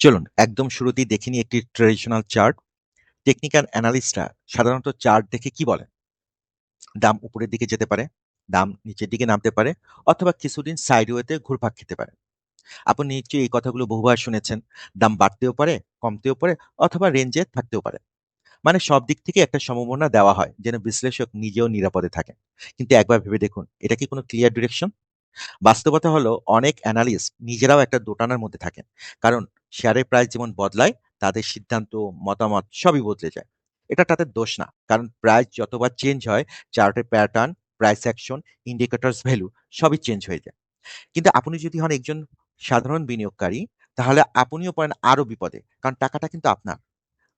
চলুন, একদম শুরুতেই দেখে নিই একটি ট্রেডিশনাল চার্ট টেকনিক্যাল অ্যানালিস্টরা সাধারণত চার্ট দেখে কি বলেন? দাম উপরের দিকে যেতে পারে, দাম নিচের দিকে নামতে পারে, অথবা কিছুদিন সাইডওয়েতে ঘুরপাক খেতে পারে। আপনি নিশ্চয়ই এই কথাগুলো বহুবার শুনেছেন, দাম বাড়তেও পারে, কমতেও পারে, অথবা রেঞ্জে থাকতেও পারে। মানে সব দিক থেকে একটা সম্ভাবনা দেওয়া হয়, যেন বিশ্লেষক নিজেও নিরাপদে থাকে কিন্তু একবার ভেবে দেখুন, এটা কি কোনো ক্লিয়ার ডিরেকশন বাস্তবতা হলো, অনেক অ্যানালিস্ট নিজেরাও একটা দোটানার মধ্যে থাকেন। কারণ শেয়ারের প্রাইস যেমন বদলায়, তাদের সিদ্ধান্ত, মতামত সবই বদলে যায়। এটা তাদের দোষ না। কারণ প্রাইস যতবার চেঞ্জ হয় চার্টের pattern price action indicators value সবই চেঞ্জ হয়ে যায়। কিন্তু আপনি যদি হন একজন সাধারণ বিনিয়োগকারী, তাহলে আপনিও পড়েন আরও বিপদে। কারণ টাকাটা কিন্তু আপনার।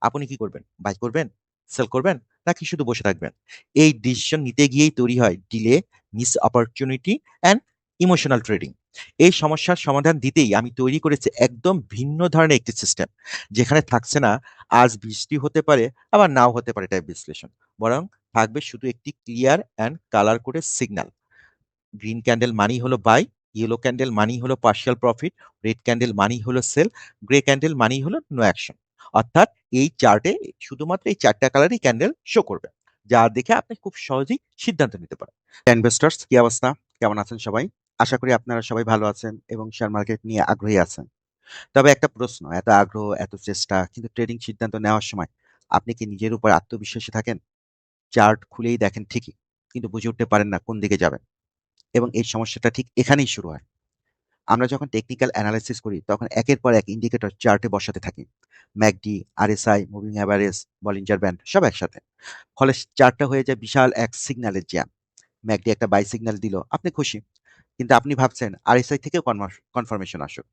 আপনি কি করবেন? বাই করবেন? সেল করবেন? নাকি শুধু বসে থাকবেন? এই ডিসিশন নিতে গিয়েই তৈরি হয় delay miss opportunity and emotional trading এই সমস্যার সমাধান দিতেই আমি তৈরি করেছি একদম ভিন্ন ধরনের একটি সিস্টেম যেখানে থাকছে না আজ বৃষ্টি হতে পারে, আবার নাও হতে পারে টাইপ বিশ্লেষণ। বরং থাকবে শুধু একটি ক্লিয়ার অ্যান্ড কালার করে সিগন্যাল গ্রিন ক্যান্ডেল মানি হলো বাই ইয়েলো ক্যান্ডেল মানি হলো পার্শিয়াল প্রফিট রেড ক্যান্ডেল মানি হলো সেল গ্রে ক্যান্ডেল মানি হলো নো অ্যাকশন অর্থাৎ এই চার্টে শুধুমাত্র এই চারটা কালারই ক্যান্ডেল শো করবে, যা দেখে আপনি খুব সহজেই সিদ্ধান্ত নিতে পারেন। ইনভেস্টার্স কি অবস্থা? কেমন আছেন সবাই? আশা করি আপনারা সবাই ভালো আছেন এবং শেয়ার মার্কেট নিয়ে আগ্রহী আছেন। তবে একটা প্রশ্ন, এত আগ্রহ, এত চেষ্টা, কিন্তু ট্রেডিং সিদ্ধান্ত নেওয়ার সময় আপনি কি নিজের উপর আত্মবিশ্বাসী থাকেন? চার্ট খুলেই দেখেন ঠিকই, কিন্তু বুঝে উঠতে পারেন না কোন দিকে যাবেন। এবং এই সমস্যাটা ঠিক এখানেই শুরু হয়। আমরা যখন টেকনিক্যাল অ্যানালাইসিস করি, তখন একের পর এক ইন্ডিকেটর চার্টে বসাতে থাকি। MACD, RSI moving average Bollinger band সব একসাথে। ফলে চার্টটা হয়ে যায় বিশাল এক সিগন্যালের জ্যাম ম্যাকডি একটা বাই সিগন্যাল দিল, আপনি খুশি। কিন্তু আপনি ভাবছেন আরএসআই থেকেও কনফার্মেশন আসুক।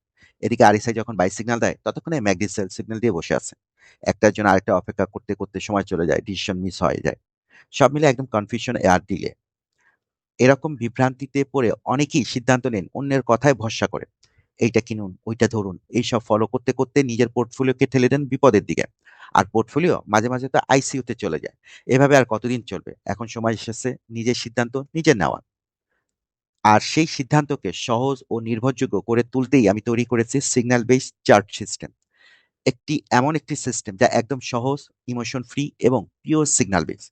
এদিকে আরএসআই যখন বাই সিগন্যাল দেয়, ততক্ষণে ম্যাকডি সেল সিগন্যাল দিয়ে বসে আছে। একটার জন্য আরেকটা অপেক্ষা করতে করতে সময় চলে যায় ডিসিশন মিস হয়ে যায়। সব মিলে একদম কনফিউশন আর দিলে এরকম বিভ্রান্তিতে পড়ে অনেকেই সিদ্ধান্ত নেন অন্যের কথায় ভরসা করে। এইটা কিনুন, ওইটা ধরুন, এইসব ফলো করতে করতে নিজের পোর্টফোলিওকে ঠেলে দেন বিপদের দিকে। আর পোর্টফোলিও মাঝে মাঝে তো আইসিইউতে চলে যায়। এভাবে আর কতদিন চলবে? এখন সময় এসেছে নিজের সিদ্ধান্ত নিজে নেওয়া আর সেই সিদ্ধান্তকে সহজ ও নির্ভরযোগ্য করে তুলতেই আমি তৈরি করেছি সিগন্যাল বেস চার্ট সিস্টেম একটি এমন একটি সিস্টেম যা একদম সহজ ইমোশন ফ্রি এবং পিওর সিগন্যাল বেস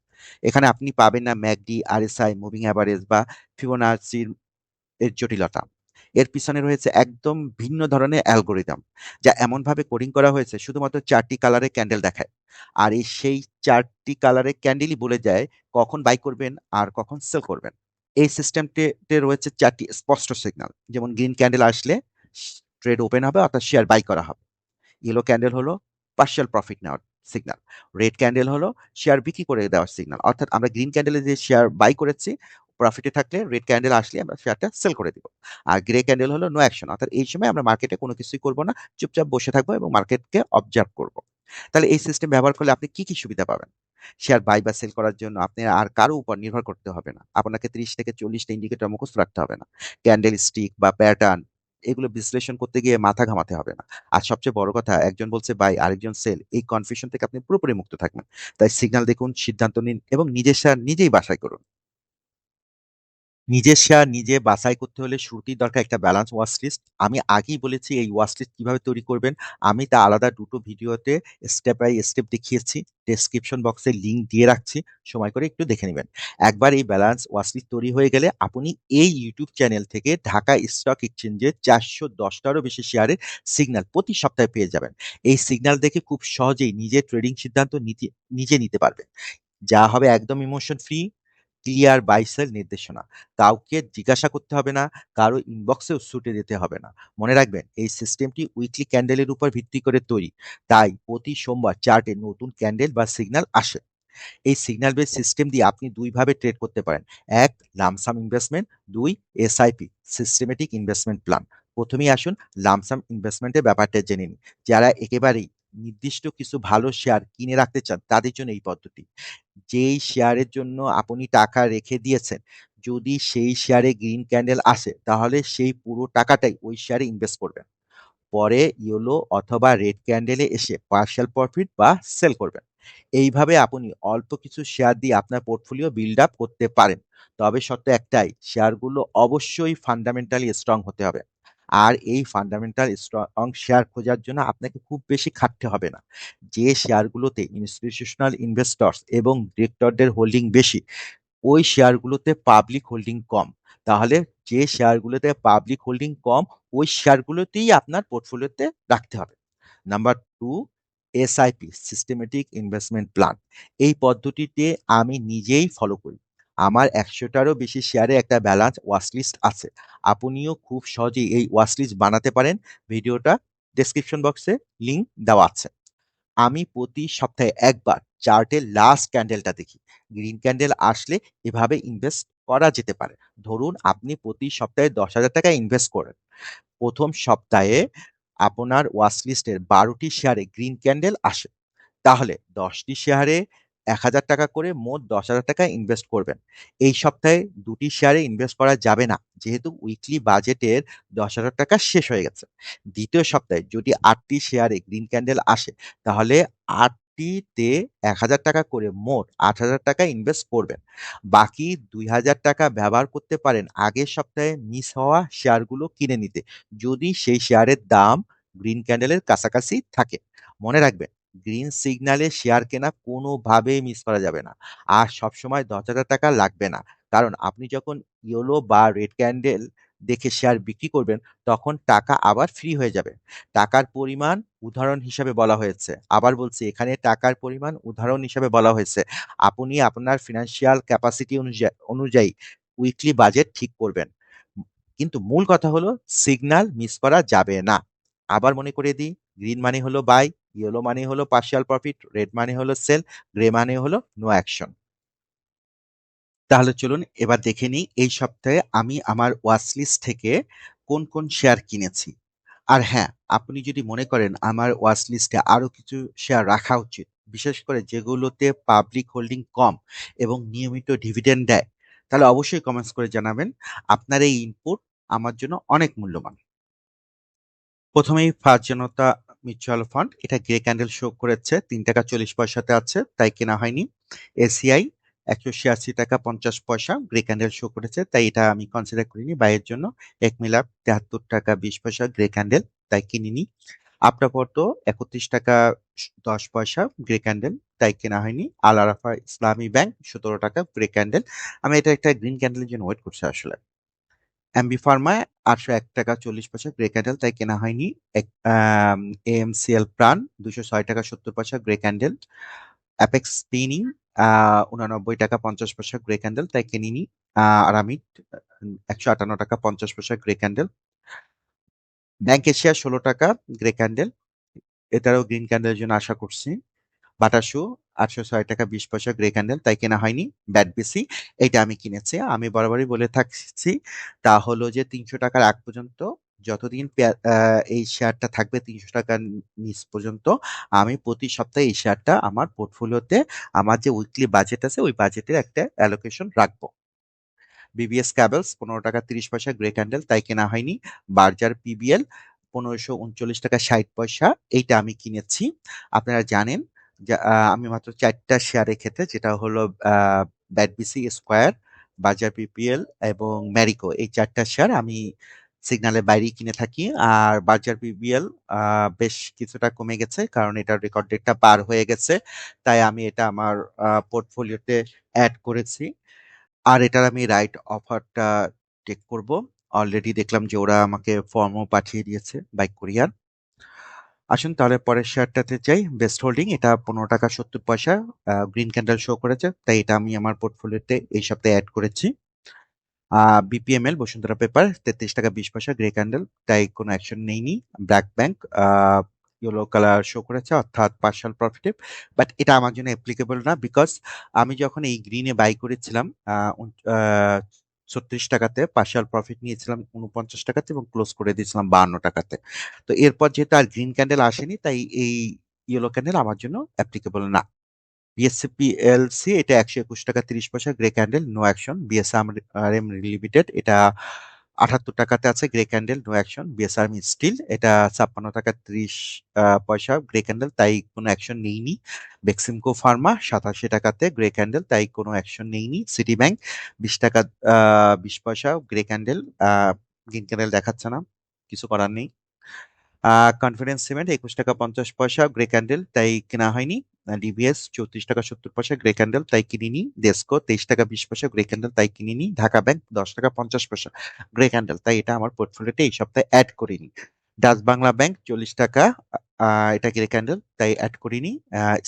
এখানে আপনি পাবেন না ম্যাকডি, আরএসআই মুভিং অ্যাভারেজ বা ফিবোনাচির এর জটিলতা। এর পিছনে রয়েছে একদম ভিন্ন ধরনের অ্যালগোরিদম, যা এমনভাবে কোডিং করা হয়েছে শুধুমাত্র চারটি কালারে ক্যান্ডেল দেখায়। আর এই সেই চারটি কালারে ক্যান্ডেলই বলে যায় কখন বাই করবেন আর কখন সেল করবেন। এই সিস্টেমটিতে রয়েছে চারটি স্পষ্ট সিগনাল যেমন গ্রিন ক্যান্ডেল আসলে ট্রেড ওপেন হবে অর্থাৎ শেয়ার বাই করা হবে। ইয়েলো ক্যান্ডেল হলো পার্শিয়াল প্রফিট নেওয়ার সিগনাল রেড ক্যান্ডেল হলো শেয়ার বিক্রি করে দেওয়ার সিগনাল অর্থাৎ আমরা গ্রিন ক্যান্ডেলে যে শেয়ার বাই করেছি প্রফিটে থাকলে রেড ক্যান্ডেল আসলে আমরা শেয়ারটা সেল করে দিব। আর গ্রে ক্যান্ডেল হলো নো অ্যাকশন অর্থাৎ এই সময় আমরা মার্কেটে কোনো কিছুই করব না, চুপচাপ বসে থাকব এবং মার্কেটকে অবজার্ভ করব। তাহলে এই সিস্টেম ব্যবহার করলে আপনি কি কি সুবিধা পাবেন? শেয়ার বাই বা সেল করার জন্য আপনি আর কারও উপর নির্ভর করতে হবে না। আপনাকে ত্রিশ থেকে চল্লিশটা ইন্ডিকেটর মুখস্থ রাখতে হবে না। ক্যান্ডেল স্টিক বা প্যাটার্ন এগুলো বিশ্লেষণ করতে গিয়ে মাথা ঘামাতে হবে না। আর সবচেয়ে বড় কথা, একজন বলছে বাই আরেকজন সেল এই কনফিউশন থেকে আপনি পুরোপুরি মুক্ত থাকবেন। তাই সিগন্যাল দেখুন, সিদ্ধান্ত নিন এবং নিজের সার নিজেই বাসায় করুন। নিজের শেয়ার নিজে বাছাই করতে হলে শুরুতেই দরকার একটা ব্যালেন্স ওয়াচ লিস্ট আমি আগেই বলেছি এই ওয়াচ লিস্ট কীভাবে তৈরি করবেন। আমি তা আলাদা দুটো ভিডিওতে স্টেপ বাই স্টেপ দেখিয়েছি। ডেসক্রিপশন বক্সে লিঙ্ক দিয়ে রাখছি। সময় করে একটু দেখে নেবেন। একবার এই ব্যালেন্স ওয়াচ লিস্ট তৈরি হয়ে গেলে আপনি এই ইউটিউব চ্যানেল থেকে ঢাকা স্টক এক্সচেঞ্জে চারশো দশটারও বেশি শেয়ারের সিগন্যাল প্রতি সপ্তাহে পেয়ে যাবেন। এই সিগন্যাল দেখে খুব সহজেই নিজের ট্রেডিং সিদ্ধান্ত নিজে নিতে পারবেন। যা হবে একদম ইমোশন ফ্রি ক্লিয়ার বাইসেল নির্দেশনা। কাউকে জিজ্ঞাসা করতে হবে না, কারও ইনবক্সেও ছুটে দিতে হবে না। মনে রাখবেন, এই সিস্টেমটি উইকলি ক্যান্ডেলের উপর ভিত্তি করে তৈরি। তাই প্রতি সোমবার চার্টে নতুন ক্যান্ডেল বা সিগন্যাল আসে। এই সিগন্যাল বেস সিস্টেম দিয়ে আপনি দুইভাবে ট্রেড করতে পারেন। এক লামসাম ইনভেস্টমেন্ট দুই এসআইপি সিস্টেমেটিক ইনভেস্টমেন্ট প্ল্যান প্রথমেই আসুন লামসাম ইনভেস্টমেন্টের ব্যাপারটা জেনে নিন যারা একেবারেই নির্দিষ্ট কিছু ভালো শেয়ার কিনে রাখতে চান, তাদের জন্য এই পদ্ধতি। যেই শেয়ারের জন্য আপনি টাকা রেখে দিয়েছেন, যদি সেই শেয়ারে গ্রিন ক্যান্ডেল আসে, তাহলে সেই পুরো টাকাটাই ওই শেয়ারে ইনভেস্ট করবেন। পরে ইয়েলো অথবা রেড ক্যান্ডেলে এসে পার্শিয়াল প্রফিট বা সেল করবেন। এইভাবে আপনি অল্প কিছু শেয়ার দিয়ে আপনার পোর্টফোলিও বিল্ড আপ করতে পারেন। তবে শর্ত একটাই শেয়ারগুলো অবশ্যই ফান্ডামেন্টালি স্ট্রং হতে হবে। আর এই ফান্ডামেন্টাল স্ট্রং শেয়ার খোঁজার জন্য আপনাকে খুব বেশি খাটতে হবে না। যে শেয়ারগুলোতে ইনস্টিটিউশনাল ইনভেস্টর্স এবং ডিরেক্টরদের হোল্ডিং বেশি, ওই শেয়ারগুলোতে পাবলিক হোল্ডিং কম। তাহলে যে শেয়ারগুলোতে পাবলিক হোল্ডিং কম, ওই শেয়ারগুলোতেই আপনার পোর্টফোলিওতে রাখতে হবে। Number two SIP systematic investment plan এই পদ্ধতিতে আমি নিজেই ফলো করি। আমার একশোটারও বেশি শেয়ারে একটা ব্যালান্স ওয়াচলিস্ট আছে। আপনিও খুব সহজেই এই ওয়াচলিস্ট বানাতে পারেন। ভিডিওটা ডেসক্রিপশন বক্সে লিঙ্ক দেওয়া আছে। আমি প্রতি সপ্তাহে একবার চার্টের লাস্ট ক্যান্ডেলটা দেখি। গ্রিন ক্যান্ডেল আসলে এভাবে ইনভেস্ট করা যেতে পারে। ধরুন, আপনি প্রতি সপ্তাহে দশ হাজার টাকা ইনভেস্ট করেন। প্রথম সপ্তাহে আপনার ওয়াচলিস্টের বারোটি শেয়ারে গ্রিন ক্যান্ডেল আসে। তাহলে দশটি শেয়ারে এক হাজার টাকা করে মোট দশ হাজার টাকা ইনভেস্ট করবেন। এই সপ্তাহে দুটি শেয়ারে ইনভেস্ট করা যাবে না। যেহেতু উইকলি বাজেটের দশ হাজার টাকা শেষ হয়ে গেছে। দ্বিতীয় সপ্তাহে যদি আটটি শেয়ারে গ্রিন ক্যান্ডেল আসে, তাহলে আটটিতে এক হাজার টাকা করে মোট আট হাজার টাকা ইনভেস্ট করবেন। বাকি দুই হাজার টাকা ব্যবহার করতে পারেন আগের সপ্তাহে মিস হওয়া শেয়ারগুলো কিনে নিতে। যদি সেই শেয়ারের দাম গ্রিন ক্যান্ডেলের কাছাকাছি থাকে। মনে রাখবেন। গ্রিন সিগন্যালে শেয়ার কেনা কোনোভাবেই মিস করা যাবে না। আর সবসময় দশ হাজার টাকা লাগবে না। কারণ আপনি যখন ইয়েলো বা রেড ক্যান্ডেল দেখে শেয়ার বিক্রি করবেন, তখন টাকা আবার ফ্রি হয়ে যাবে। টাকার পরিমাণ উদাহরণ হিসাবে বলা হয়েছে। আবার বলছি, এখানে টাকার পরিমাণ উদাহরণ হিসাবে বলা হয়েছে। আপনি আপনার ফিনান্সিয়াল ক্যাপাসিটি অনুযায়ী অনুযায়ী উইকলি বাজেট ঠিক করবেন। কিন্তু মূল কথা হলো সিগন্যাল মিস করা যাবে না। আবার মনে করে দিই গ্রিন মানে হলো বাই ইয়েলো মানে হলো পার্শিয়াল প্রফিট রেড মানে হলো সেল গ্রে মানে হলো নো অ্যাকশন তাহলে চলুন এবার দেখে নিই এই সপ্তাহে আমি আমার ওয়াচলিস্ট থেকে কোন কোন শেয়ার কিনেছি। আর হ্যাঁ আপনি যদি মনে করেন আমার ওয়াচলিস্টে আরও কিছু শেয়ার রাখা উচিত, বিশেষ করে যেগুলোতে পাবলিক হোল্ডিং কম এবং নিয়মিত ডিভিডেন্ড দেয়, তাহলে অবশ্যই কমেন্টস করে জানাবেন। আপনার এই ইনপুট আমার জন্য অনেক মূল্যবান। প্রথমেই ফার্স্ট জনতা মিউচুয়াল ফান্ড এটা গ্রে ক্যান্ডেল শো করেছে, তিন টাকা চল্লিশ পয়সাতে আছে, তাই কেনা হয়নি। এসিআই একশো ছিয়াশি টাকা পঞ্চাশ পয়সা গ্রে ক্যান্ডেল শো করেছে, তাই এটা আমি কনসিডার করিনি বাইয়ের জন্য। এক মিলাপ তেহাত্তর টাকা বিশ পয়সা গ্রে ক্যান্ডেল তাই কিনিনি। আপনাপর্ত একত্রিশ টাকা দশ পয়সা গ্রে ক্যান্ডেল তাই কেনা হয়নি। আল আরাফা ইসলামী ব্যাংক সতেরো টাকা গ্রে ক্যান্ডেল আমি এটা একটা গ্রিন ক্যান্ডেলের জন্য ওয়েট করছি আসলে। এমবি ফার্মায় আটশো এক টাকা চল্লিশ পয়সা গ্রে ক্যান্ডেল তাই কেনা হয়নি। এএমসিএল প্রাণ দুশো ছয় টাকা সত্তর পয়সা গ্রে ক্যান্ডেল অ্যাপেক্স স্পিনিং উনানব্বই টাকা পঞ্চাশ পয়সা গ্রে ক্যান্ডেল তাই কিনিনি। আরামিট একশো আটান্ন টাকা পঞ্চাশ পয়সা গ্রে ক্যান্ডেল ব্যাংক এশিয়া ষোলো টাকা গ্রে ক্যান্ডেল এটারও গ্রিন ক্যান্ডেলের জন্য আশা করছি। বাটাসু আটশো ছয় টাকা বিশ পয়সা গ্রে ক্যান্ডেল তাই কেনা হয়নি। ব্যাট বিসি এটা আমি কিনেছি। আমি বরাবরই বলে থাকছি, তা হলো যে তিনশো টাকার আগ পর্যন্ত যতদিন এই শেয়ারটা থাকবে তিনশো টাকার নিচ পর্যন্ত, আমি প্রতি সপ্তাহে এই শেয়ারটা আমার পোর্টফোলিওতে আমার যে উইকলি বাজেট আছে, ওই বাজেটের একটা অ্যালোকেশন রাখব। বিবিএস ক্যাবেলস পনেরো টাকা তিরিশ পয়সা গ্রে ক্যান্ডেল তাই কেনা হয়নি। বার্জার পিবিএল পনেরোশো উনচল্লিশ টাকা ষাট পয়সা, এইটা আমি কিনেছি। আপনারা জানেন আমি মাত্র চারটা শেয়ারের ক্ষেত্রে যেটা হলো ব্যাটবিসি স্কোয়ার বাজার পিপিএল এবং ম্যারিকো এই চারটা শেয়ার আমি সিগনালের বাইরেই কিনে থাকি। আর বাজার পিবিএল বেশ কিছুটা কমে গেছে, কারণ এটার রেকর্ড ডেটটা পার হয়ে গেছে। তাই আমি এটা আমার পোর্টফোলিওতে অ্যাড করেছি। আর এটার আমি রাইট অফারটা টেক করব। অলরেডি দেখলাম যে ওরা আমাকে ফর্মও পাঠিয়ে দিয়েছে বাইক কোরিয়ার আসুন তাহলে পরের শেয়ারটাতে যাই। বেস্ট হোল্ডিং এটা পনেরো টাকা সত্তর পয়সা গ্রিন ক্যান্ডেল শো করেছে, তাই এটা আমি আমার পোর্টফোলিওতে এই সপ্তাহে অ্যাড করেছি। বিপিএমএল বসুন্ধরা পেপার তেত্রিশ টাকা বিশ পয়সা গ্রে ক্যান্ডেল তাই কোনো অ্যাকশন নেইনি। Black bank yellow colour show করেছে, অর্থাৎ পার্শাল প্রফিটিভ বাট এটা আমার জন্য অ্যাপ্লিকেবল না বিকজ আমি যখন এই গ্রিনে বাই করেছিলাম ছত্রিশ টাকাতে পার্শাল প্রফিট নিয়েছিলাম উনপঞ্চাশ টাকাতে এবং ক্লোজ করে দিয়েছিলাম বাহান্ন টাকাতে। তো এরপর যেহেতু আর গ্রিন ক্যান্ডেল আসেনি, তাই এই ইয়েলো ক্যান্ডেল আমার জন্য অ্যাপ্লিকেবল না। বিএসসিপিএলসি এটা একশো একুশ টাকা তিরিশ পয়সা grey candle no action BSRM limited এটা আঠাত্তর টাকাতে আছে grey candle no action BSR steel এটা ছাপ্পান্ন টাকা ত্রিশ পয়সা গ্রে ক্যান্ডেল তাই কোনো অ্যাকশন নেইনি। বেক্সিমকো ফার্মা সাতাশি টাকাতে গ্রে ক্যান্ডেল তাই কোনো অ্যাকশন নেইনি। সিটি ব্যাংক বিশ টাকা বিশ পয়সা গ্রে ক্যান্ডেল গ্রিন ক্যান্ডেল দেখাচ্ছে না, কিছু করার নেই। কনফিডেন্স সিমেন্ট একুশ টাকা পঞ্চাশ পয়সা গ্রে ক্যান্ডেল তাই কেনা হয়নি। ডিবিএস চৌত্রিশ টাকা সত্তর পয়সা গ্রে ক্যান্ডেল তাই কিনিনি ডেস্কো তেইশ টাকা বিশ পয়সা গ্রে ক্যান্ডেল তাই কিনিনি ঢাকা ব্যাংক দশ টাকা পঞ্চাশ পয়সা গ্রে ক্যান্ডেল তাই এটা আমার পোর্টফোলিওতে এই সপ্তাহে অ্যাড করিনি ডাচ বাংলা ব্যাংক চল্লিশ টাকা এটা গ্রে ক্যান্ডেল তাই অ্যাড করিনি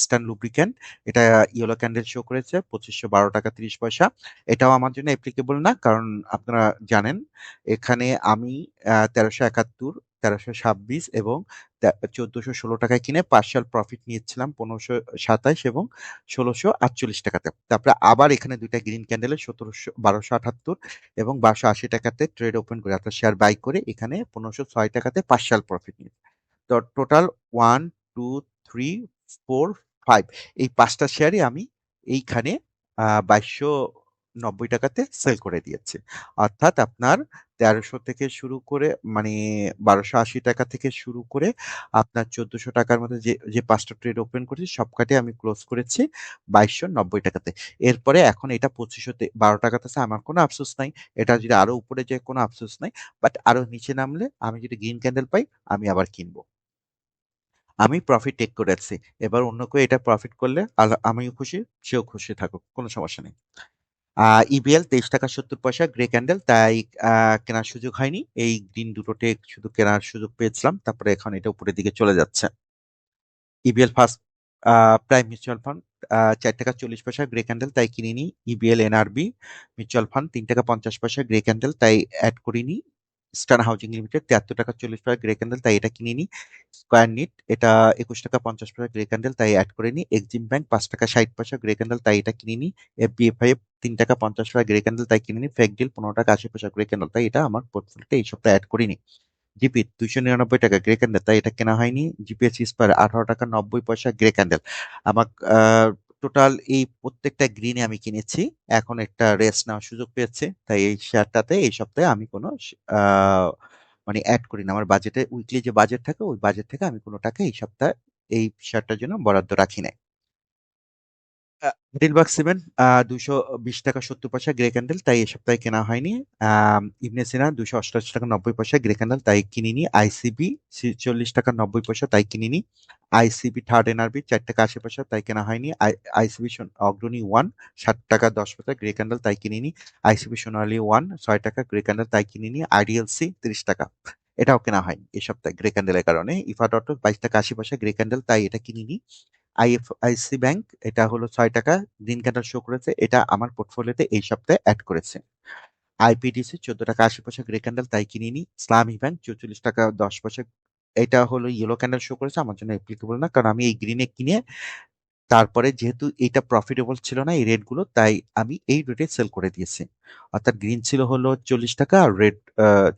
স্টান লুব্রিক্যান্ট এটা ইয়েলো ক্যান্ডেল শো করেছে, পঁচিশশো বারো টাকা তিরিশ পয়সা। এটাও আমার জন্য অ্যাপ্লিকেবল না, কারণ আপনারা জানেন, এখানে আমি তেরোশো একাত্তর তেরোশো ছাব্বিশ এবং চোদ্দশো ষোলো টাকায় কিনে পার্শাল প্রফিট নিয়েছিলাম পনেরোশো সাতাইশ এবং ষোলোশো আটচল্লিশ টাকাতে। তারপরে আবার এখানে দুইটা গ্রিন ক্যান্ডেলে সতেরোশো বারোশো আটাত্তর এবং বারোশো আশি টাকাতে ট্রেড ওপেন করে অর্থাৎ শেয়ার বাই করে এখানে পনেরোশো ছয় টাকাতে পার্শাল প্রফিট নিয়েছে। তো total one two three four five এই পাঁচটা শেয়ারই আমি এইখানে বাইশশো নব্বই টাকাতে সেল করে দিয়েছে। অর্থাৎ আপনার তেরোশো থেকে শুরু করে মানে বারোশো আশি টাকা থেকে শুরু করে আপনার চোদ্দশো টাকার মধ্যে যে যে পাঁচটা ট্রেড ওপেন করেছি সবকাটে আমি ক্লোজ করেছি বাইশশো নব্বই টাকাতে। এরপরে এখন এটা পঁচিশশো বারো টাকাতে আমার কোনো আফসোস নাই। এটা যদি আরও উপরে যায়, কোনো আফসোস নাই। বাট আরও নিচে নামলে আমি যদি গ্রিন ক্যান্ডেল পাই, আমি আবার কিনবো। আমি প্রফিট টেক করেছি এবার অন্য কেউ এটা প্রফিট করলে আমিও খুশি, সেও খুশি থাকুক, কোনো সমস্যা নেই। ইবিএল তেইশ টাকা সত্তর পয়সা গ্রে ক্যান্ডেল তাই কেনার সুযোগ হয়নি। এই দিন দুটোতে শুধু কেনার সুযোগ পেয়েছিলাম, তারপরে এখন এটা উপরের দিকে চলে যাচ্ছে। EBL first prime mutual fund চার টাকা চল্লিশ পয়সা গ্রে ক্যান্ডেল তাই কিনিনি। ইবিএল এনআরবি মিউচুয়াল ফান্ড তিন টাকা পঞ্চাশ পয়সা গ্রে ক্যান্ডেল তাই অ্যাড করিনি। স্টার হাউজিং লিমিটেড তিয়াত্তর টাকা চল্লিশ পয়সা গ্রে ক্যান্ডেল তাই এটা কিনে নিই স্কোয়ার নিট এটা একুশ টাকা পঞ্চাশ পয়সা গ্রে ক্যান্ডেল তাই অ্যাড করে নিই এক্সিম ব্যাংক পাঁচ টাকা ষাট পয়সা গ্রে ক্যান্ডেল তাই এটা কিনে নিই এফবিএফআই তিন টাকা পঞ্চাশ পয়সা গ্রে ক্যান্ডেল তাই কিনিনি ফেক ডিল পনেরো টাকা আশি পয়সা গ্রে ক্যান্ডেল তাই এটা আমার পোর্টফোলিওতে এই সপ্তাহে অ্যাড করিনি জিপি দুইশো নিরানব্বই টাকা গ্রে ক্যান্ডেল তাই এটা কেনা হয়নি। জিপিএস ইস্পার আঠারো টাকা নব্বই পয়সা গ্রে ক্যান্ডেল আমার টোটাল এই প্রত্যেকটা গ্রিনে আমি কিনেছি। এখন একটা রেস্ট নেওয়ার সুযোগ পেয়েছে। তাই এই শেয়ারটাতে এই সপ্তাহে আমি কোনো মানে অ্যাড করি না। আমার বাজেটে উইকলি যে বাজেট থাকে, ওই বাজেট থেকে আমি কোনো টাকা এই সপ্তাহে এই শেয়ারটার জন্য বরাদ্দ রাখি নাই। দিলবাগ সিমেন্ট দুশো বিশ টাকা সত্তর পয়সা গ্রে ক্যান্ডেল তাই এই সপ্তাহে কেনা হয়নি। ইবনে সিনা দুশো অষ্টাশি টাকা নব্বই পয়সা গ্রে ক্যান্ডেল তাই কিনিনি। আইসিবি চল্লিশ টাকা নব্বই পয়সা, তাই কিনিনি। আইসিবি থার্ড এনআরবি চার টাকা আশি পয়সা, তাই কেনা হয়নি। আইসিবি অগ্রণী ওয়ান ষাট টাকা দশ পয়সা গ্রে ক্যান্ডেল তাই কিনিনি। আইসিবি সোনালী ওয়ান ছয় টাকা গ্রে ক্যান্ডেল তাই কিনিনি। আইডিএলসি তিরিশ টাকা, এটাও কেনা হয়নি। এই সপ্তাহে গ্রে ক্যান্ডেলের কারণে। ইফা ডট বাইশ টাকা আশি পয়সা গ্রে ক্যান্ডেল তাই এটা কিনিনি। আইএফআইসি ব্যাংক, এটা হলো ছয় টাকা গ্রিন ক্যান্ডেল শো করেছে, এটা আমার পোর্টফোলিওতে এই সপ্তাহে অ্যাড করেছে। আইপিডিসি চোদ্দ টাকা আশি পয়সা গ্রে ক্যান্ডেল তাই কিনিনি ইসলামী ব্যাংক চৌচল্লিশ টাকা দশ পয়সা, এটা হলো ইয়েলো ক্যান্ডেল শো করেছে, আমার জন্য অ্যাপ্লিকেবল না, কারণ আমি এই গ্রিনে কিনে তারপরে যেহেতু এটা প্রফিটেবল ছিল না এই রেটগুলো, তাই আমি এই রেটে সেল করে দিয়েছি। অর্থাৎ গ্রিন ছিল হলো চল্লিশ টাকা আর রেড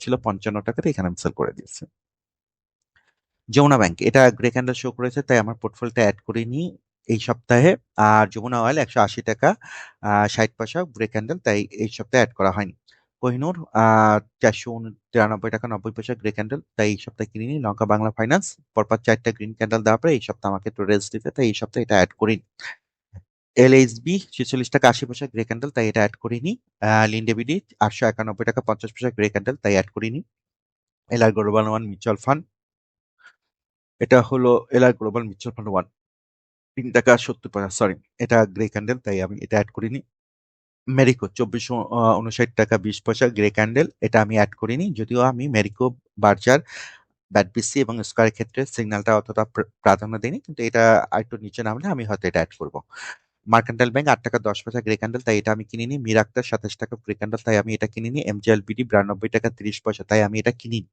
ছিল পঞ্চান্ন টাকাতে, এখানে আমি সেল করে দিয়েছি। যমুনা ব্যাংক এটা গ্রে ক্যান্ডেল শো করেছে, তাই আমার পোর্টফোলিওতে অ্যাড করিনি এই সপ্তাহে। আর যমুনা অয়েল একশো আশি টাকা ষাট পয়সা গ্রে ক্যান্ডেল তাই এই সপ্তাহে অ্যাড করা হয়নি। কোহিনুর চারশো তিরানব্বই টাকা, নব্বই পয়সা গ্রে ক্যান্ডেল তাই এই সপ্তাহে কিনিনি লঙ্কা বাংলা ফাইন্যান্স পরপর চারটা গ্রিন ক্যান্ডেল দেওয়ার পরে এই সপ্তাহে আমাকে একটু রেস্ট দিতে, তাই এই সপ্তাহে এটা অ্যাড করিনি। এল এইচ বি ছেচল্লিশ টাকা, আশি পয়সা গ্রে ক্যান্ডেল তাই এটা অ্যাড করিনি। লিন্ডেবিডি আটশো একানব্বই টাকা, পঞ্চাশ পয়সা গ্রে ক্যান্ডেল তাই অ্যাড করিনি। LR global one mutual fund এটা হলো LR global mutual fund one তিন টাকা সত্তর পয়সা সরি এটা গ্রে ক্যান্ডেল তাই আমি এটা অ্যাড করিনি। মেরিকো চব্বিশশো উনষাট টাকা বিশ পয়সা গ্রে ক্যান্ডেল এটা আমি অ্যাড করিনি, যদিও আমি মেরিকো বার্জার ব্যাটবিসি এবং স্কোয়ারের ক্ষেত্রে সিগন্যালটা অতটা প্রাধান্য দিইনি কিন্তু এটা একটু নিচে নামলে আমি হয়তো এটা অ্যাড করব। মার্কেন্টাইল ব্যাংক আট টাকা দশ পয়সা গ্রে ক্যান্ডেল তাই এটা আমি কিনিনি। মিরাক্তার সাতাশ টাকা গ্রে ক্যান্ডেল তাই আমি এটা কিনিনি। এমজিএল বিডি বিরানব্বই টাকা তিরিশ পয়সা, তাই আমি এটা কিনিনি।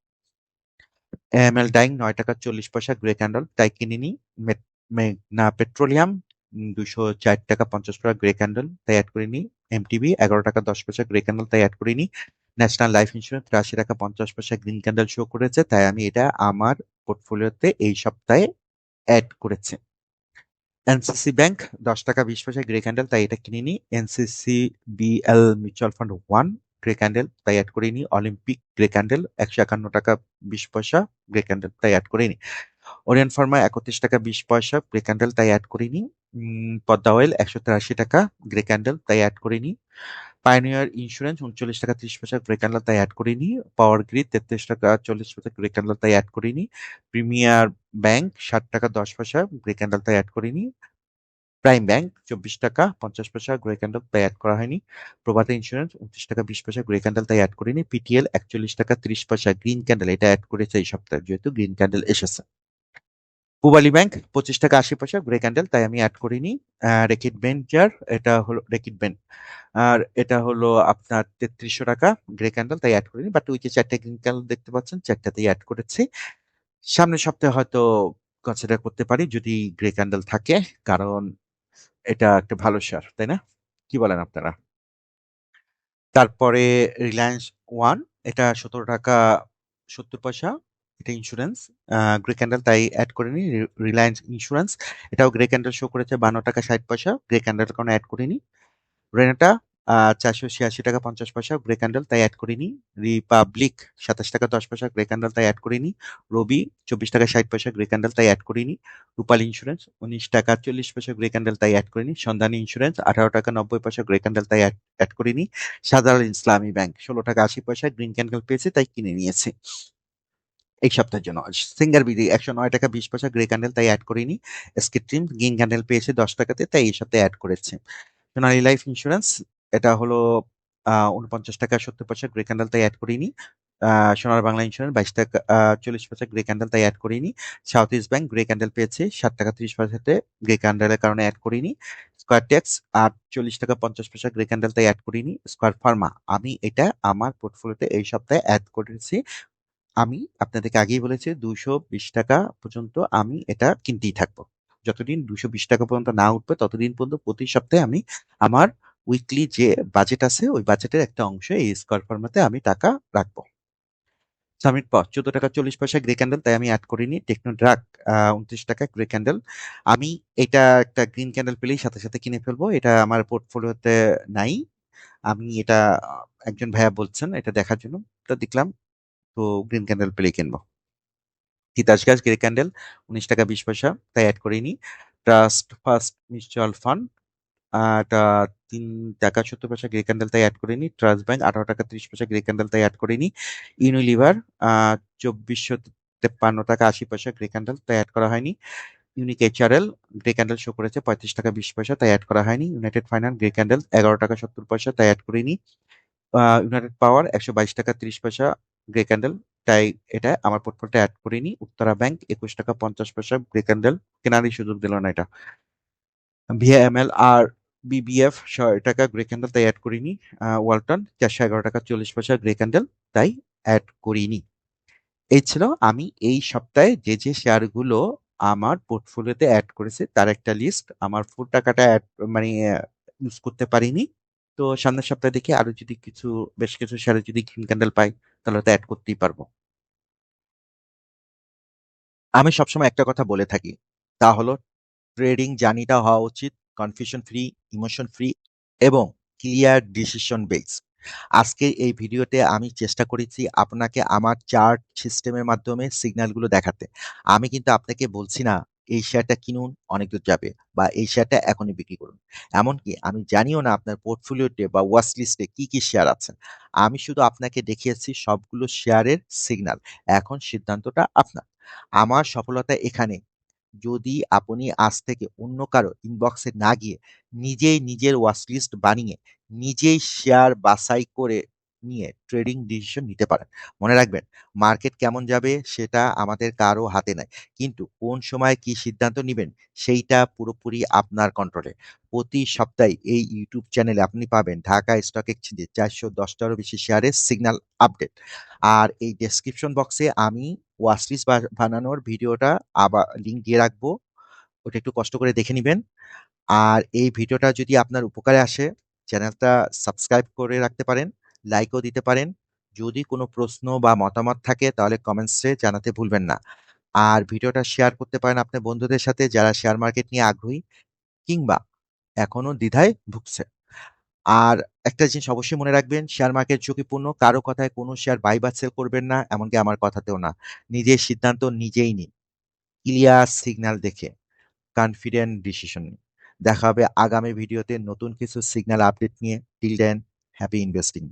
এমএল ডাইং, নয় টাকা চল্লিশ পয়সা, গ্রে ক্যান্ডেল, তাই কিনিনি মেট- মেঘনা পেট্রোলিয়াম দুশো চার টাকা পঞ্চাশ পয়সা, গ্রে ক্যান্ডেল, তাই অ্যাড করিনি এমটিবি এগারো টাকা দশ পয়সা, গ্রে ক্যান্ডেল, তাই অ্যাড করিনি ন্যাশনাল লাইফ ইন্স্যুরেন্স, তিরাশি টাকা পঞ্চাশ পয়সা, গ্রিন ক্যান্ডেল শো করেছে, তাই আমি এটা আমার পোর্টফোলিওতে এই সপ্তাহে অ্যাড করেছি। এনসিসি ব্যাংক, দশ টাকা বিশ পয়সা, গ্রে ক্যান্ডেল, তাই এটা কিনে কিনিনি NCC BL mutual fund one grey candle তাই অ্যাড করিনি অলিম্পিক গ্রে ক্যান্ডেল একশো একান্ন টাকা বিশ পয়সা গ্রে ক্যান্ডেল তাই অ্যাড করিনি ওরিয়ন ফার্মা একত্রিশ টাকা বিশ পয়সা গ্রে ক্যান্ডেল তাই অ্যাড করিনি উম, পদ্মা অয়েল একশো তেরাশি টাকা গ্রে ক্যান্ডেল তাই অ্যাড করিনি পাইনিয়ার ইন্স্যুরেন্স উনচল্লিশ টাকা ত্রিশ পয়সা গ্রে ক্যান্ডেল তাই অ্যাড করিনি পাওয়ার গ্রিড তেত্রিশ টাকা চল্লিশ পয়সা গ্রে ক্যান্ডেল তাই অ্যাড করিনি প্রিমিয়ার ব্যাংক ষাট টাকা দশ পয়সা গ্রে ক্যান্ডেল তাই অ্যাড করিনি প্রাইম ব্যাংক চব্বিশ টাকা পঞ্চাশ পয়সা গ্রে ক্যান্ডেল তাই অ্যাড করা হয়নি। প্রভাতা ইন্স্যুরেন্স উনত্রিশ টাকা বিশ পয়সা গ্রে ক্যান্ডেল তাই অ্যাড করিনি। পিটিএল একচল্লিশ টাকা ত্রিশ পয়সা গ্রিন ক্যান্ডেল এটা অ্যাড করেছে এই সপ্তাহে, যেহেতু গ্রিন ক্যান্ডেল এসেছে। পূবালী ব্যাংক পঁচিশ টাকা আশি পয়সা গ্রে ক্যান্ডেল তাই আমি অ্যাড করিনি। রেকিট বেঞ্চার এটা হলো রেকিট বেন আর এটা হলো আপনার তেত্রিশশো টাকা গ্রে ক্যান্ডেল তাই অ্যাড করিনি। বাট ওই যে চারটে গ্রিন ক্যান্ডেল দেখতে পাচ্ছেন, চারটাতেই অ্যাড করেছি। সামনের সপ্তাহে হয়তো কনসিডার করতে পারি যদি গ্রে ক্যান্ডেল থাকে, কারণ এটা একটা ভালো শেয়ার তাই না? কি বলেন আপনারা? তারপরে রিলায়েন্স ওয়ান এটা সতেরো টাকা সত্তর পয়সা, এটা ইন্স্যুরেন্স গ্রে ক্যান্ডেল তাই অ্যাড করিনি রিলায়েন্স ইন্স্যুরেন্স এটাও গ্রে ক্যান্ডেল শো করেছে, বান্ন টাকা ষাট পয়সা গ্রে ক্যান্ডেল কোনো অ্যাড করিনি। রেনাটা চারশো ছিয়াশি টাকা পঞ্চাশ পয়সা গ্রে ক্যান্ডেল তাই অ্যাড করিনি রিপাবলিক সাতাশ টাকা দশ পয়সা গ্রে ক্যান্ডেল তাই অ্যাড করিনি রবি চব্বিশ টাকা ষাট পয়সা গ্রে ক্যান্ডেল তাই অ্যাড করিনি রূপাল ইন্স্যুরেন্স উনিশ টাকা চল্লিশ পয়সা গ্রে ক্যান্ডেল তাই অ্যাড করিনি সন্ধানী ইন্স্যুরেন্স আঠারো টাকা নব্বই পয়সা গ্রে ক্যান্ডেল তাই অ্যাড করিনি সাধারণ ইসলামী ব্যাংক ষোলো টাকা আশি পয়সা গ্রিন ক্যান্ডেল পেয়েছে তাই কিনে নিয়েছে। এই সপ্তাহের জন্য সিঙ্গার বিডি একশো নয় টাকা বিশ পয়সা গ্রে ক্যান্ডেল তাই অ্যাড করিনি এসকে ট্রিম গ্রিন ক্যান্ডেল পেয়েছে দশ টাকাতে তাই এই সপ্তাহে অ্যাড করেছে। সোনালী লাইফ ইন্স্যুরেন্স এটা হলো উনপঞ্চাশ টাকা, সত্তর পয়সা গ্রে ক্যান্ডেল তাই অ্যাড করিনি। সোনার বাংলা ইন্স্যুরেন্স বাইশ টাকা চল্লিশ পয়সা গ্রে ক্যান্ডেল তাই অ্যাড করিনি। South east bank grey candle পেয়েছে, ষাট টাকা, ত্রিশ পয়সাতে গ্রে ক্যান্ডেলের কারণে অ্যাড করিনি। স্কোয়ার ট্যাক্স আর চল্লিশ টাকা, পঞ্চাশ পয়সা গ্রে ক্যান্ডেল তাই অ্যাড করিনি। স্কোয়ার ফার্মা আমি এটা আমার পোর্টফোলিওতে এই সপ্তাহে অ্যাড করেছি। আমি আপনাদেরকে আগেই বলেছি দুশো বিশ টাকা পর্যন্ত আমি এটা কিনতেই থাকব। যতদিন দুশো বিশ টাকা পর্যন্ত না উঠবে, ততদিন পর্যন্ত প্রতি সপ্তাহে আমি আমার উইকলি যে বাজেট আছে, ওই বাজেটের একটা অংশ এই স্কোয়ার ফার্মাতে আমি টাকা রাখব। সামিট পথ চোদ্দ টাকা চল্লিশ পয়সা গ্রে ক্যান্ডেল তাই আমি অ্যাড করিনি। টেকনো ড্রাগ উনত্রিশ টাকা গ্রে ক্যান্ডেল আমি এটা একটা গ্রিন ক্যান্ডেল পেলেই সাথে সাথে কিনে ফেলব। এটা আমার পোর্টফোলিওতে নাই। আমি এটা, একজন ভাইয়া বলছেন, এটা দেখার জন্য। তো দেখলাম, তো গ্রিন ক্যান্ডেল পেলেই কিনবো। তিতাস গাছ গ্রে ক্যান্ডেল উনিশ টাকা বিশ পয়সা, তাই অ্যাড করিনি। ট্রাস্ট ফার্স্ট মিউচুয়াল ফান্ড তিন টাকা সত্তর পয়সা গ্রে ক্যান্ডেল তাই অ্যাড করিনি ট্রাস্ট ব্যাংক আঠারো টাকা ত্রিশ পয়সা গ্রে ক্যান্ডেল তাই অ্যাড করিনি ইউনিলিভার চব্বিশশো তেপ্পান্ন টাকা আশি পয়সা গ্রে ক্যান্ডেল তাই অ্যাড করা হয়নি। Unique HRL grey candle show করেছে পঁয়ত্রিশ টাকা বিশ পয়সা তাই অ্যাড করা হয়নি। ইউনাইটেড ফাইন্যান্স গ্রে ক্যান্ডেল এগারো টাকা সত্তর পয়সা তাই অ্যাড করিনি ইউনাইটেড পাওয়ার একশো বাইশ টাকা ত্রিশ পয়সা গ্রে ক্যান্ডেল তাই এটা আমার পোর্টফোলিওতে অ্যাড করিনি উত্তরা ব্যাংক একুশ টাকা পঞ্চাশ পয়সা গ্রে ক্যান্ডেল কেনারই সুযোগ দিল না এটা। ভিএমএল আর বিবিএফ ছয় টাকা গ্রে ক্যান্ডেল তাই অ্যাড করিনি। ওয়ালটন চারশো এগারো টাকা চল্লিশ পয়সা গ্রে ক্যান্ডেল তাই অ্যাড করিনি। এই ছিল আমি এই সপ্তাহে যে যে শেয়ারগুলো আমার পোর্টফোলিওতে অ্যাড করেছে, তার একটা লিস্ট আমার ফুল টাকাটা অ্যাড মানে ইউজ করতে পারিনি। তো সামনের সপ্তাহে দেখি আরও যদি কিছু, বেশ কিছু শেয়ারে যদি গ্রিন ক্যান্ডেল পাই, তাহলে তো অ্যাড করতেই পারব। আমি সবসময় একটা কথা বলে থাকি, তা হলো ট্রেডিং জার্নিটা হওয়া উচিত। কনফিউশন ফ্রি ইমোশন ফ্রি এবং ক্লিয়ার ডিসিশন বেস আজকে এই ভিডিওতে আমি চেষ্টা করেছি আপনাকে আমার চার্ট সিস্টেমের মাধ্যমে সিগন্যালগুলো দেখাতে। আমি কিন্তু আপনাকে বলছি না, এই শেয়ারটা কিনুন, অনেক দূর যাবে বা এই শেয়ারটা এখনই বিক্রি করুন। এমনকি আমি জানিও না আপনার পোর্টফোলিওতে বা ওয়াচ লিস্টে কি কি শেয়ার আছে। আমি শুধু আপনাকে দেখিয়েছি সবগুলো শেয়ারের সিগন্যাল এখন সিদ্ধান্তটা আপনার। আমার সফলতা এখানে। যদি আপনি আজ থেকে অন্য কারও ইনবক্সে না গিয়ে নিজেই নিজের ওয়াচ লিস্ট বানিয়ে নিজেই শেয়ার বাছাই করে নিয়ে ট্রেডিং ডিসিশন নিতে পারেন। মনে রাখবেন মার্কেট কেমন যাবে সেটা আমাদের কারও হাতে নাই। কিন্তু কোন সময় কি সিদ্ধান্ত নেবেন সেইটা পুরোপুরি আপনার কন্ট্রোলে প্রতি সপ্তাহে এই ইউটিউব চ্যানেলে আপনি পাবেন ঢাকা স্টক এক্সচেঞ্জে চারশো দশটারও বেশি শেয়ারের সিগন্যাল আপডেট আর এই ডেসক্রিপশন বক্সে আমি ওয়াচলিস্ট বানানোর ভিডিওটা আবার লিঙ্ক দিয়ে রাখব। ওটা একটু কষ্ট করে দেখে নেবেন। আর এই ভিডিওটা যদি আপনার উপকারে আসে চ্যানেলটা সাবস্ক্রাইব করে রাখতে পারেন। লাইকও দিতে পারেন। যদি কোনো প্রশ্ন বা মতামত থাকে, তাহলে কমেন্টসে জানাতে ভুলবেন না। আর ভিডিওটা শেয়ার করতে পারেন আপনার বন্ধুদের সাথে যারা শেয়ার মার্কেট নিয়ে আগ্রহী, কিংবা এখনও দ্বিধায় ভুগছে। আর একটা জিনিস অবশ্যই মনে রাখবেন শেয়ার মার্কেট ঝুঁকিপূর্ণ, কারও কথায় কোনো শেয়ার বাই বা সেল করবেন না, এমনকি আমার কথাতেও না। নিজের সিদ্ধান্ত নিজেই নিন। ক্লিয়ার সিগন্যাল দেখে কনফিডেন্ট ডিসিশন নিন। দেখা হবে আগামী ভিডিওতে নতুন কিছু সিগন্যাল আপডেট নিয়ে। Till then happy investing